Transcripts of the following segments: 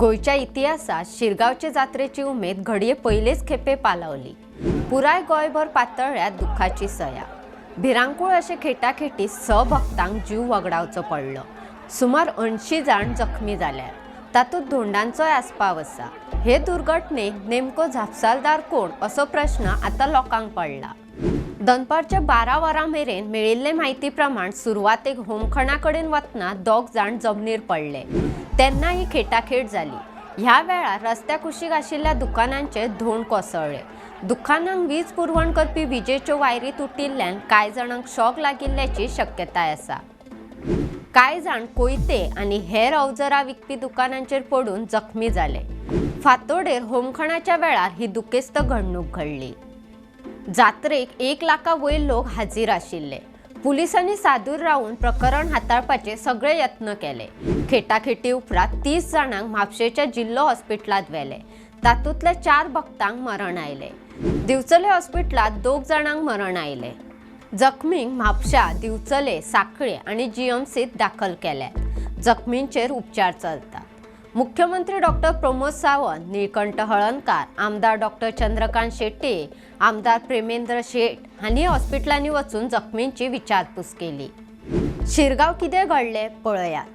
गोयच्या इतिहासात शिरगावचे जात्रेची उमेद घडये पहिलेच खेपे पालवली. पुराय गोंयभर पातळ्यात दुःखाची सया. भिरांकूळ अशे खेटाखेटी स भक्तांक जीव वगडावचो पडलो. सुमार ऐंशी जाण जखमी जाल्यात तातूंत धोंडांचोय आस्पाव आसा हे दुर्घटनेक नेमको झापसालदार कोण? असो प्रश्न आतां लोकांक पडला. दनपारच्या बारा वरां मेरेन मेळिल्ले म्हायती प्रमाण सुरवातेक होमखणा कडेन वतना दोग जाण जमनीर पडले. तेन्ना ही खेटाखेट जाली ह्या वेळार रस्त्या कुशीक आशिल्ल्या दुकानांचे धोंड कोसळ्ळे दुकानांक वीज पुरवण करपी विजेच्यो वायरी तुटिल्ल्यान कांय जाणांक शॉक लागिल्ल्याची शक्यताय आसा. कांय जाण कोयते आनी हेर अवजरां विकपी दुकानांचेर पडून जखमी जाले फातोडेर होमखणाच्या वेळार ही दुखेस्त घडणूक घडली. जात्रेक एक लाखा वयर लोक हाजीर आशिल्ले. पुलिसांनी सादूर रावून प्रकरण हाताळपाचे सगळे यत्न केले. खेटाखेटी उपरांत तीस जाणांक म्हापशेच्या जिल्लो हॉस्पिटलांत व्हेले. तातूंतले चार भक्तांक मरण आयले. दिवचले हॉस्पिटलांत दोग जाणांक मरण आयले. जखमींक म्हापशा दिवचले साखळे आनी जीएमसीत दाखल केल्यात जखमींचेर उपचार चलतात मुख्यमंत्री डॉक्टर प्रमोद सावंत निळकंठ हळणकार आमदार डॉक्टर चंद्रकांत शेट्टे आमदार प्रेमेंद्र शेट हांणी हॉस्पिटलांनी वचून जखमींची विचारपूस केली. शिरगाव कितें घडलें पळयात.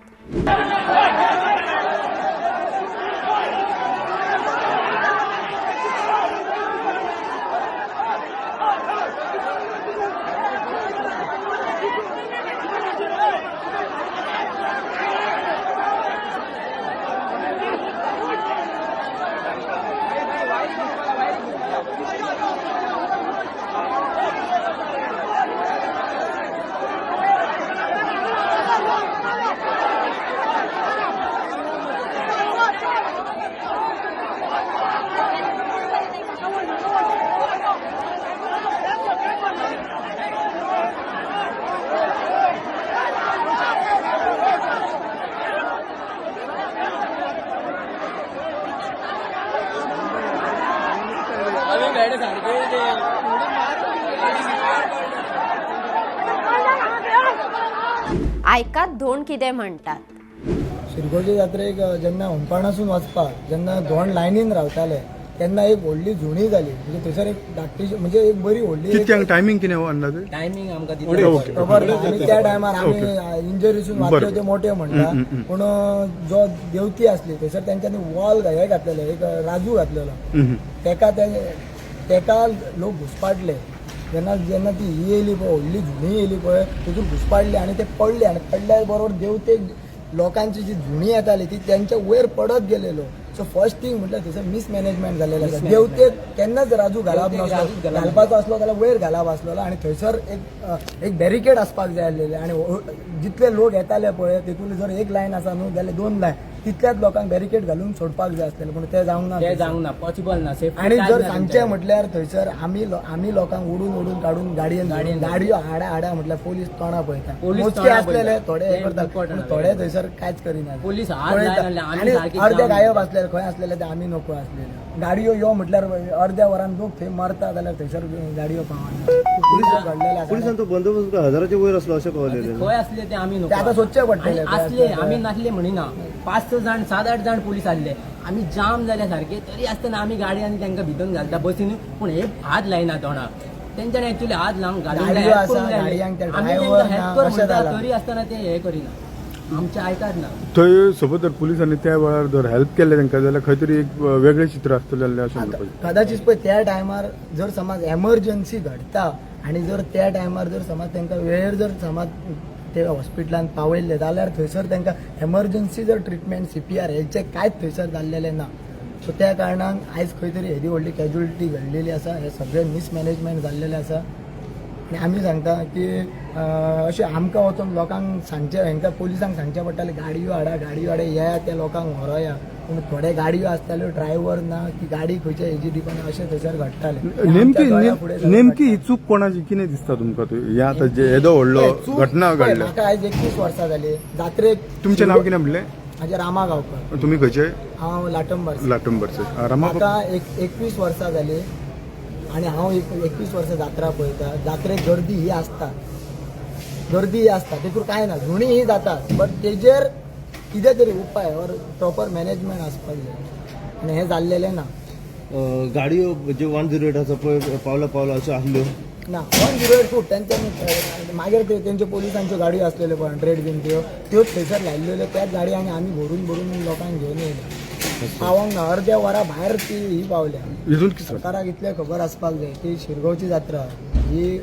आयकात धोंड कितें म्हणटात शिरगोळचे जात्रेक जेन्ना होमपाणासून वचपाक जेन्ना दोन लायनीन रावताले तेन्ना एक व्हडली जुणी जाली. म्हणजे थंयसर एक धाकटीशी म्हणजे एक बरी व्हडली एक- कितक्यांक टायमिंग कितें हो अंदाज? टायमिंग आमकां ओके, दिता ओके. खबर ना आमी त्या टायमार आमी इंजरीसून वाचले बरोबर. ते मोठे म्हणटा पूण जो देवती असली थंयसर तेंच्यांनी वॉल हे घातलेले एक राजू घातलेलो. हम्म. तेका ते तेका लोक घुसपाटले. जेन्ना जेन्ना ती ही येयली पळय व्हडली जुणी येयली पळय तितून घुसपाटले आनी ते पडले आनी पडल्या बरोबर देवतेक लोकांची जी जुणी येताली ती त्यांच्या वयर पडत गेलेलो. सो फर्स्ट थिंग म्हटल्यार थंयसर मिसमॅनेजमेंट जालेलें आसा देवतेक केन्नाच राजू घालप नासलो. घालपाचो असलो जाल्यार वयर घालप आसलेलो आनी थंयसर एक एक बॅरिकेड आसपाक जाय आसलेले आनी जितले लोक येताले पळय तितून जर एक लायन आसा न्हू जाल्यार दोन लायन तितल्याच लोकांक बॅरिकेड घालून सोडपाक जाय आसलेले पूण ते जावंक ना ते जावंक ना पॉसिबल ना सेफ आणि जर सांगचे म्हटल्यार थंयसर आमी आमी लोकांक उडून उडून काडून गाडयेन गाडयेन गाडयो हाडा हाडा म्हटल्यार पोलीस तोंडा पळयता. पोलीस मोजके पळयता. थोडे हे करतात important पूण. थोडे थंयसर कांयच करिना. पोलीस आनी जावन गायब असलेले खंय असलेले ते आमी नको असलेले गाडयो यो म्हटल्यार अर्ध्या वरान लोक थंय मरता जाल्यार थंयसर गाडयो पावना. पुलीस घडलेले आसा. पुलिसांचो बंदोबस्त हजाराच्या वयर असलो अशें कळलेलें. खंय असले ते आमी आतां सोदचे पडटले आनी ते. आमी नासले म्हणिना. पाच स जाण सात आठ जाण पोलीस आसले आमी जाम जाले सारखे तरी आसतना आमी गाडी आनी तांकां भितून घालता बसीन. पूण हे हात लायना तोंडाक तेंच्यानी एक्चुअली हात लावंक गाडयो help आसा, करूंक जाय. गाडयांक ते आमी driver तांकां ना, help कर अशें म्हणटा जालां. तरी आसतना ते हे करिना. आमचे आयकात ना. थंय सपोज जर पुलिसांनी त्या वेळार जर हेल्प केलें तांकां जाल्यार खंय तरी एक वेगळें चित्र आसतलें जाल्यार अशें कदाचित पळय त्या टायमार जर समज एमर्जन्सी घडता आणि जर त्या टायमार जर समज तांकां वेळेर जर समज ते हॉस्पिटलांत पावयल्ले जाल्यार थंयसर तांकां एमर्जन्सी जर ट्रिटमेंट सी पी आर हेचे कांयच थंयसर जाल्लेलें ना? सो त्या कारणान आयज खंय तरी हेदी व्हडली कॅज्युलिटी घडलेली आसा हे सगळें मिसमॅनेजमेंट जाल्लेलें आसा आनी आमी सांगता की अशें आमकां वचून लोकांक सांगचें हांकां पुलिसांक सांगचें पडटालें गाडयो हाडा गाडयो हाडा येया त्या लोकांक व्हरोया. पूण थोडे गाडयो आसताल्यो ड्रायव्हर ना की गाडी खंयच्या हेजी डिपेंड अशें थंयसर घडटालें हे नेमकी नेमकी ही चूक कोणाची? कितें दिसता तुमकां हे आतां जे येदो व्हडलो घटना घडल्या म्हाका आयज एकवीस वर्सां जाली जात्रेक तुमचें नांव कितें म्हणलें? म्हाजें रामा गांवकर. तुमी खंयचे हांव लाटंबर लाटंबरचे रामा एक एकवीस वर्सां जाली आनी हांव एक एकवीस वर्सां जात्रा पळयता. जात्रेक गर्दी ही आसता गर्दी ही आसता देखून कांय ना जुणी ही जाता. बट तेजेर कितें तरी उपाय और प्रॉपर मॅनेजमेंट आसपाक जाय आनी हें जाल्लेलें ना. अं, गाडयो जे वन झिरो एट आसा पळय पावला पावला अश्यो आसल्यो ना वन झिरो एट खूब तेंच्यांनी मागीर ते तेंच्यो पोलिसांच्यो गाडयो आसलेल्यो पळय हंड्रेड बीन त्यो त्योच थंयसर लायिल्ल्यो त्याच गाडयो आनी आमी भरून भरून लोकांक घेवन येयल्या पावोंक ना अर्द्या वरां भायर ती ही पावल्या. जाता? सरकाराक इतलें खबर आसपाक जाय. की शिरगांवची जात्रा. ही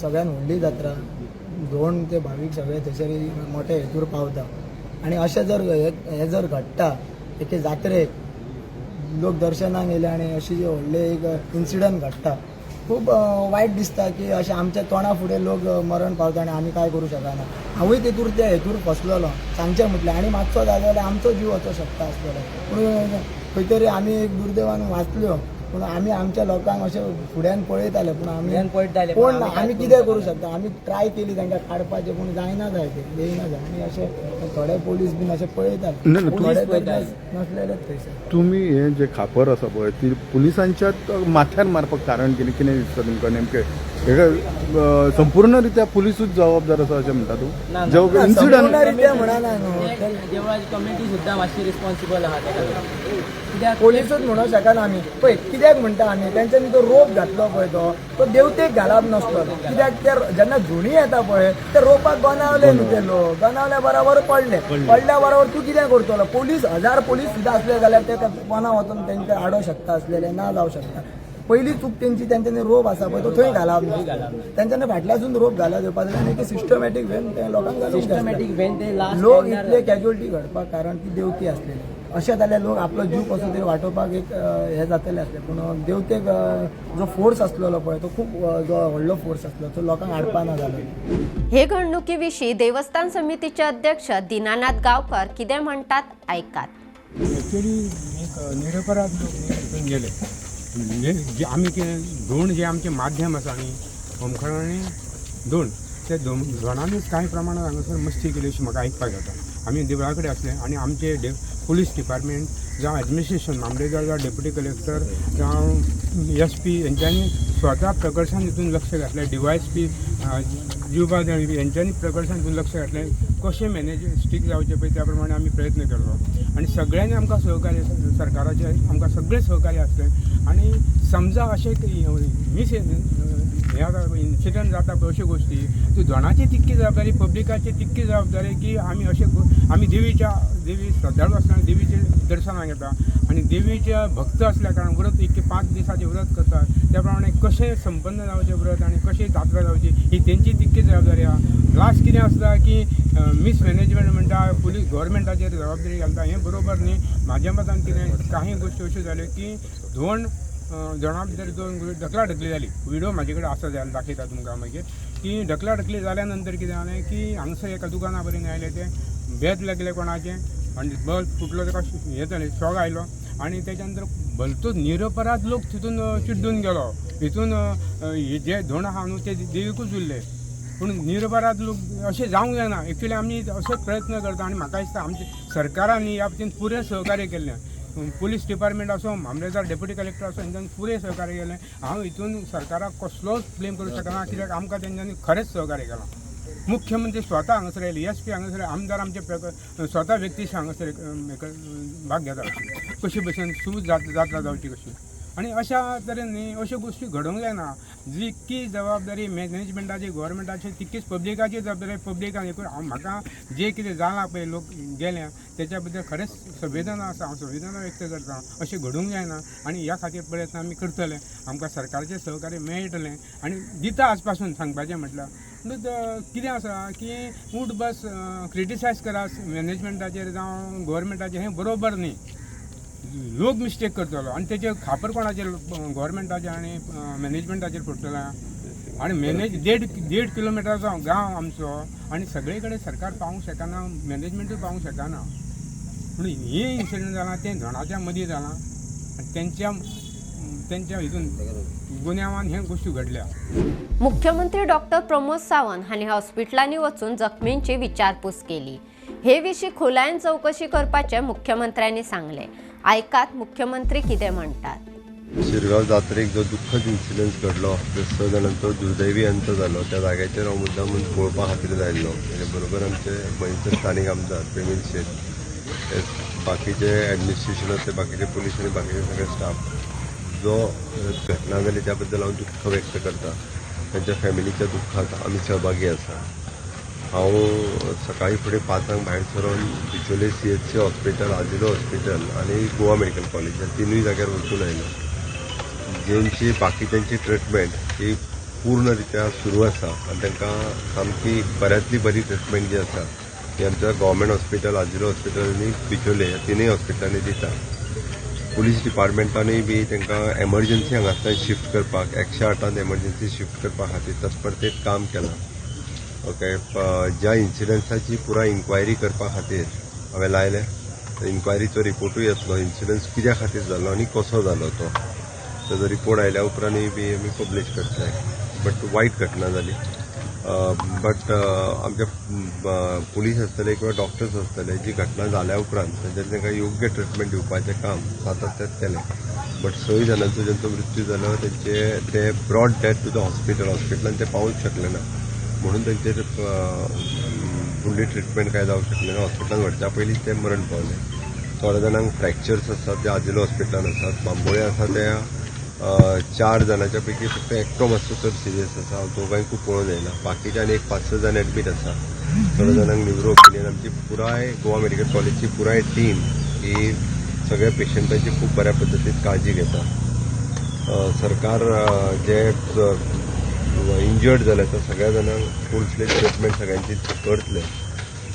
सगळ्यान व्हडली जात्रा. दोन ते भावीक सगळे थंयसर मोठे हेतूर पावता. आनी अशें जर हे- हें जर घडटा एके जात्रेक लोक दर्शनाक येयले आनी अशी जे व्हडले एक इन्सिडंट घडटा खूब वायट दिसता की अशें आमच्या तोंडा फुडें लोक मरण पावता आनी आमी काय करूं शकना हांवूय तेतूर त्या हेतूर फसलेलो सांगचें म्हटलें आनी मातसो जालो जाल्यार आमचो जीव वचो शकता आसलेलो पूण खंय तरी आमी एक दुर्दैवान वाचल्यो पूण आमी आमच्या लोकांक अशें फुड्यान पळयताले पूण आमी पळयताले, पूण आमी कितें करूं शकता? आमी ट्राय केली तांकां काडपाचें पूण जायना जाय ते येयना जाय. आनी अशें थोडे पोलीस बीन अशें पळयताले. नसलेलेच थंयसर तुम्ही हे जे खापर आसा पळय ती पुलिसांच्याच माथ्यार मारपाक कारण कितें कितें दिसता तुमकां नेमकें हेका अं, संपूर्ण रित्या पुलिसूच जबाबदार आसा अशें म्हणटा ना, तूं ना. जो ना, इन्सिडंट कमिटी सुद्दां मातशी रिस्पॉन्सिबल आहा तेका लागून. कित्याक पोलिसूच म्हणूं शकना आमी पळय कित्याक म्हणटा आमी तेंच्यांनी तो रोप घातलो पळय तो. तो देवतेक घालप नासलो कित्याक ते जेन्ना झुणी येता पळय ते रोपाक गनावले न्हू ते लोक. गनावल्या बरोबर पडले. पडल्या बरोबर तूं कितें करतलो? पोलीस हजार पोलीस सुद्दां असले जाल्यार ते कोणा वचून तेंका हाडूं शकता असलेले ना जावं शकता. पहिली चूक तेंची तेंच्यांनी रोप आसा पळय तो थंय घालप तेंच्यांनी फाटल्यासून रोप घालप येवपा जाय आनी सिस्टमॅटीक वेन ते लोकांक सिस्टमॅटीक. वेन ते लास्ट लोक इतले कॅज्युअलिटी घडपाक कारण ती देवती आसलेली अशें जाल्यार लोक आपलो जीव कसो तरी वाटोवपाक एक हें जातलें आसलें पूण देवतेक जो फोर्स आसलेलो पळय तो खूब जो व्हडलो फोर्स आसलो तो लोकांक हाडपा ना जालो हे घडणुकीविषयी देवस्थान समितीचे अध्यक्ष दीनानाथ गावकर कितें म्हणटात ऐकात. एक निरपराध लोक गेले. म्हणजे जे आमी कितें धोंड जे आमचे माध्यम आसा न्ही होमखण धोंड ते दोन दोनांनीच कांय प्रमाणात हांगासर मस्ती केली अशी म्हाका आयकपाक जाता आमी देवळा कडेन असले आनी आमचे डे पुलीस डिपार्टमेंट जावं एडमिनिस्ट्रेशन मामलेदार जावं डेप्युटी कलेक्टर जावं एस पी हेंच्यांनी स्वता प्रकर्शान हितून लक्ष घातलें डिवायस पी जिवबा दळवी यांच्यांनी प्रकर्शान हितून लक्ष घातलें कशें मॅनेज स्टीक जावचें पळय त्या प्रमाणे आमी प्रयत्न करतो. आनी सगळ्यांनी आमकां सहकार्य सरकाराचे आमकां सगळें सहकार्य आसलें आनी समजा अशें मिस हे इन्सिडंट जाता पळय अश्यो गोश्टी त्यो दोनाची तितकी जबाबदारी पब्लिकाची तितकी जबाबदारी की आमी अशें आमी देवीच्या देवी श्रद्धाळू आसतना देवीचे दर्शनाक येता आनी देवीचे भक्त असल्या कारणान व्रत इतके पांच दिसांचे व्रत करतात. त्या प्रमाणे कशें संपन्न जावचें व्रत आनी कशी जात्रा जावची ही तेंची तितकी जबाबदारी आहा. लास्ट कितें आसता की मिसमॅनेजमेंट म्हणटा पुलीस गव्हर्मेंटाचेर जबाबदारी घालता हें बरोबर न्ही. म्हाज्या मतान कितें काही गोश्टी अश्यो जाल्यो की दोन जणां भितर दोन ढकला ढकली जाली व्हिडिओ म्हाजे कडेन आसा जाल्यार दाखयता तुमकां मागीर की ढकला ढकली जाल्या नंतर कितें जालें की हांगसर एका दुकाना पर्यंत आयलें तें बेत लागले कोणाचें. आनी बल्ब फुटलो तेका हें जालें शॉक आयलो. आनी त्याच्यानंतर नंतर भलतोच निरपराध लोक तितून चिड्डून गेलो. हितून हे जे धोंड आहा न्हू ते देवीकूच उरले. पूण निरपराध लोक अशें जावंक जायना एक्चुली आमी असोच प्रयत्न करता आनी म्हाका दिसता आमचे सरकारान ह्या बाबतीन पुरें सहकार्य केल्लें पुलीस डिपार्टमेंट आसूं मामलेदार डेप्युटी कलेक्टर आसूं हेंच्यांनी पुरें सहकार्य केलें. हांव हितून सरकाराक कसलोच ब्लेम करूंक शकना कित्याक आमकां तेंच्यांनी खरेंच सहकार्य केलां. मुख्यमंत्री म्हणजे स्वता हांगासर आयले एस पी हांगासर आमदार आमचे स्वतः स्वता व्यक्तीश हांगासर भाग घेता कशे भशेन सूज जात जात्रा जावची कशी? आनी अशा तरेन न्ही अश्यो गोश्टी घडोवंक जायना जितकी जबाबदारी मॅनेजमेंटाची गोवोरमेंटाची तितकीच पब्लिकाची जबाबदारी पब्लिकान हे करून म्हाका जे कितें जालां पळय लोक गेल्या तेच्या बद्दल खरेंच संवेदना आसा हांव संवेदना व्यक्त करता अशें घडोवंक जायना आनी ह्या खातीर प्रयत्न आमी करतले. आमकां सरकारचें सहकार्य मेळटलें. आनी दिता आज पासून सांगपाचें म्हटल्यार कितें आसा की उठ बस क्रिटिसायज करा मॅनेजमेंटाचेर जावं गोवोरमेंटाचेर हें बरोबर न्ही. लोक मिस्टेक करतलो. आनी तेचे खापर कोणाचेर गव्हर्मेंटाचेर आनी मॅनेजमेंटाचेर पडटलां. आनी मॅनेज देड देड किलोमिटरचो गांव आमचो. आनी सगळे कडेन सरकार पावूंक शकना मॅनेजमेंटूय पावूंक शकना. पूण हे इन्सिडंट जालां तें धोणाच्या मदीं जालां. आनी तेंच्या तेंच्या हितून गुन्यांवान हे गोश्टी घडल्या. मुख्यमंत्री डॉक्टर प्रमोद सावंत हांणी हॉस्पिटलांनी वचून जखमींची विचारपूस केली. हे विशीं खोलायेन चवकशी करपाचें मुख्यमंत्र्यांनी सांगलें. आयकात मुख्यमंत्री कितें म्हणटात शिरगांव जात्रेक जो दुःखद इन्सिडन्स घडलो. जो स जाणांचो दुर्दैवी अंत जालो त्या जाग्याचेर हांव मुद्दामून पळोवपा खातीर तेजे बरोबर आमचे गोंयचे स्थानीक आमदार प्रवीण शेट बाकीचे ॲडमिनिस्ट्रेशन असते बाकीचे पोलीस आणि बाकीचे सगळे स्टाफ जो घटना जाली त्या बद्दल हांव दुख्ख व्यक्त करता. त्यांच्या फॅमिलीच्या दुःखात आमी सहभागी आसा हांव सकाळी फुडें पांचांक भायर सरून Bicholim C H C hospital आजिलो hospital आनी गोवा मेडिकल कॉलेज ह्या तिनूय जाग्यार वचून आयलो जेंची बाकीच्यांची ट्रिटमेंट ही पूर्ण रित्या सुरू आसा आनी तांकां सामकी बऱ्यांतली बरी ट्रिटमेंट जी आसा ती आमच्या गव्हर्मेंट हॉस्पिटल आजिलो हॉस्पिटल आनी बिचोले ह्या तिनूय हॉस्पिटलांनी दिता पुलीस डिपार्टमेंटानूय बी तांकां एमर्जन्सी हांगासल्यान शिफ्ट करपाक एकशे आठांत एमर्जन्सी शिफ्ट करपा खातीर तत्परतेत काम केलां. ओके ज्या इन्सिडंसाची पुराय इन्क्वायरी करपा खातीर हांवें लायलें. इन्क्वायरीचो रिपोर्टूय येतलो. इन्सिडंस कित्या खातीर जालो आनी कसो जालो तो. ताजो रिपोर्ट आयल्या उपरांतूय बी आमी पब्लीश करतले बट वायट घटना जाली बट आमचे पुलीस आसतले किंवा डॉक्टर्स आसतले जी घटना जाल्या उपरांत म्हणजे तांच्यानी तांकां योग्य ट्रिटमेंट दिवपाचें काम सातत्यात केलें बट सय जाणांचो जेंचो मृत्यू जालो तेंचे ते brought death to the hospital हॉस्पिटलान ते पावूंक शकले ना. म्हणून तेंचेर फुडली ट्रिटमेंट काय जावंक शकले ना हॉस्पिटलान व्हरच्या पयलींच ते मरण पावले. थोड्या जाणांक फ्रॅक्चर्स आसात ते आजिलो हॉस्पिटलान आसात बांबोळे आसा ते चार जाणांच्या पैकी फक्त एकटो मातसो चड सिरियस आसा हांव खूप पळोवन येयला बाकीचे आनी एक पांच स जाण एडमीट आसा थोड्या जाणांक न्युरो ओपिनियन आमची पुराय गोवा मेडिकल कॉलेजची पुराय टीम ही सगळ्या पेशंटांची खूप बऱ्या पद्दतीन काळजी घेता सरकार जे इंजर्ड जाले तर सगळ्या जाणांक फूल फ्लेज ट्रिटमेंट सगळ्यांची करतले.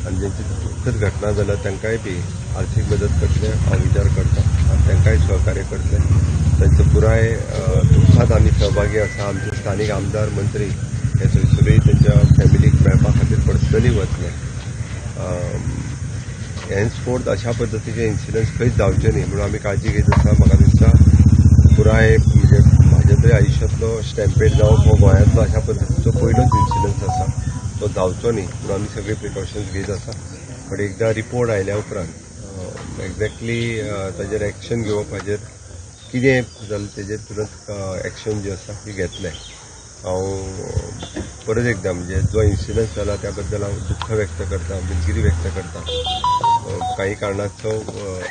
आनी ज्यांची दुःखद घटना जाल्या तांकांय बी आर्थीक मदत करतले हांव विचार करता आनी तांकांय सहकार्य करतले त्यांचं पुराय दुःखात आम्ही सहभागी आसा आमचे स्थानीक आमदार मंत्री हे थंयसरूय तेंच्या फॅमिलीक मेळपा खातीर पर्सनली वतले हेन्सफोर्थ अशा पद्दतीचे इन्सिडंट्स खंयच जावचे न्ही. म्हणून आमी काळजी घेत आसा म्हाका दिसता पुराय म्हणजे म्हाज्या तरी आयुश्यांतलो स्टॅम्पेड जावप हो गोंयांतलो अशा पद्दतीचो पयलोच इन्सिडन्स आसा तो जावचो न्ही. म्हणून आमी सगळे प्रिकॉशन्स घेत आसा बट एकदां रिपोर्ट आयल्या उपरांत एक्झॅक्टली ताजेर एक्शन घेवप हाजेर कितें जालें तेजेर तुरंत एक्शन जी आसा ती घेतले हांव परत एकदां म्हणजे जो इन्सिडन्स जाला त्या बद्दल हांव दुख्ख व्यक्त करता दिलगिरी व्यक्त करता. काही कारणास्तव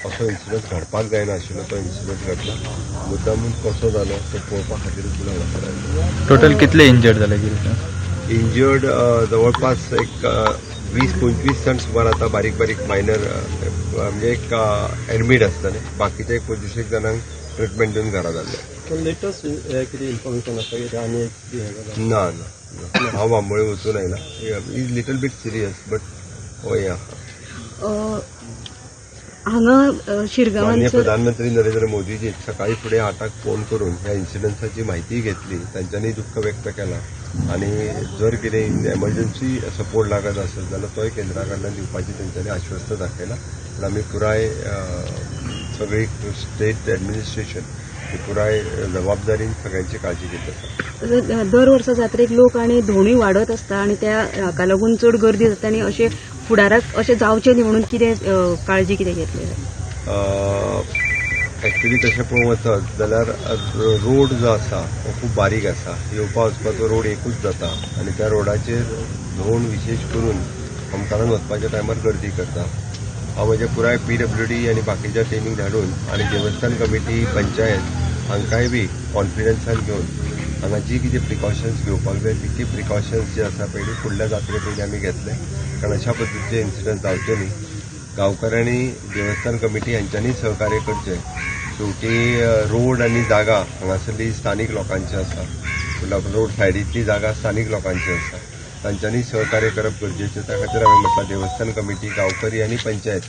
असो इन्सिडन्स घडपाक जायनाशिल्लो तो इन्सिडन्स घडला. मुद्दामून कसो जालो तो पळोवपा खातीरच तुला टोटल कितले इंजर्ड जाले इंजर्ड जवळपास एक वीस पंचवीस जण सुमार आता बारीक बारीक मायनर म्हणजे एक ऍडमीट असताले बाकीचे एक पंचवीस एक जणांक ट्रिटमेंट दिवन घरा जाल्ले लेटस्ट कितें इन्फॉर्मेशन आसा आनी हें ना ना ना. हांव बांबोळे वचून आयला is little bit serious but हय हांगा शिरगांवांचो प्रधानमंत्री नरेंद्र मोदीजी सकाळी फुडें आठाक फोन करून ह्या इन्सिडन्साची म्हायती घेतली. तांच्यांनी दुःख व्यक्त केला. आणि जर कितें एमर्जन्सी सपोर्ट लागत असेल जाल्यार तोय केंद्रा कडल्यान दिवपाची तेंच्यांनी आश्वस्त दाखयला आनी आमी पुराय सगळी स्टेट एडमिनिस्ट्रेशन पुराय जबाबदारीन सगळ्यांची काळजी घेत आसा दर वर्सा जात्रेक लोक आनी धोणूय वाडत आसता आनी त्या हाका लागून चड गर्दी जाता आनी अशे फुडाराक अशें जावचें न्ही म्हणून कितें काळजी कितें घेतली एक्चुली तशें पळोवंक वचत जाल्यार रोड जो आसा हो खूब बारीक आसा. येवपा वचपाचो रोड एकूच जाता. आनी त्या रोडाचेर धोंड विशेश करून अमकारान वचपाच्या टायमार गर्दी करता. हांव म्हज्या पुराय पी डब्ल्यू डी आनी बाकीच्या टिमीक धाडून आनी देवस्थान कमिटी पंचायत हांकांय बी कॉन्फिडन्सान घेवन हांगा जी कितें प्रिकॉशन्स घेवपाक जाय तितली प्रिकॉशन्स जे आसा पयलीं फुडल्या जात्रे पयलीं आमी घेतले. कारण अशा पद्दतीचे इन्सिडंट जावचे न्ही. गावकऱ्यांनी देवस्थान कमिटी हांच्यांनी सहकार्य करचें शेवटी रोड आनी जागा हांगासरली स्थानीक लोकांची आसा रोड सायडीतली जागा स्थानीक लोकांची आसा तांच्यांनी सहकार्य करप गरजेचें त्या खातीर हांवें म्हटलां देवस्थान कमिटी गांवकरी आनी पंचायत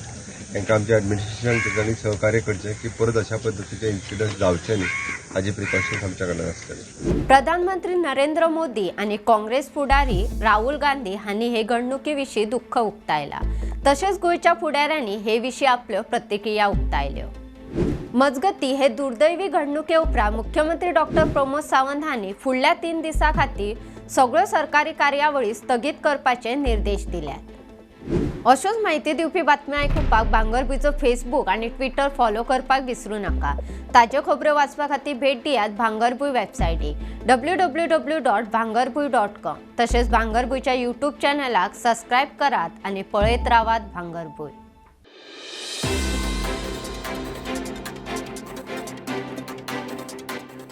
हांकां आमच्या एडमिनिस्ट्रेशन तांच्यांनी सहकार्य करचें की परत अशा पद्दतीचे इन्सिडंट जावचे न्ही हाजी प्रिकॉशन्स आमच्या कडल्यान आसतले प्रधानमंत्री नरेंद्र मोदी आनी काँग्रेस फुडारी राहुल गांधी हांणी हे घडणुके विशीं दुख्ख उक्तायलां. तशेंच गोंयच्या फुडाऱ्यांनी हे विशीं आपल्यो प्रतिक्रिया उक्तायल्यो मजगती हे दुर्दैवी घडणुके उपरांत मुख्यमंत्री डॉक्टर प्रमोद सावंत हांणी फुडल्या तीन दिसां खातीर सगळ्यो सरकारी कार्यावळी स्थगीत करपाचे निर्देश दिल्यात. अश्योच म्हायती दिवपी बातम्यो आयकुपाक भांगरभूंयचो फेसबूक आनी ट्विटर फॉलो करपाक विसरूं नाका. ताज्यो खबरो वाचपा खातीर भेट दियात Bhangarbhuin वेबसायटीक W W W dot Bhangarbhuin dot com तशेंच भांगरभूंयच्या यूट्यूब चॅनलाक सबस्क्रायब करात आनी पळयत रावात भांगरभूंय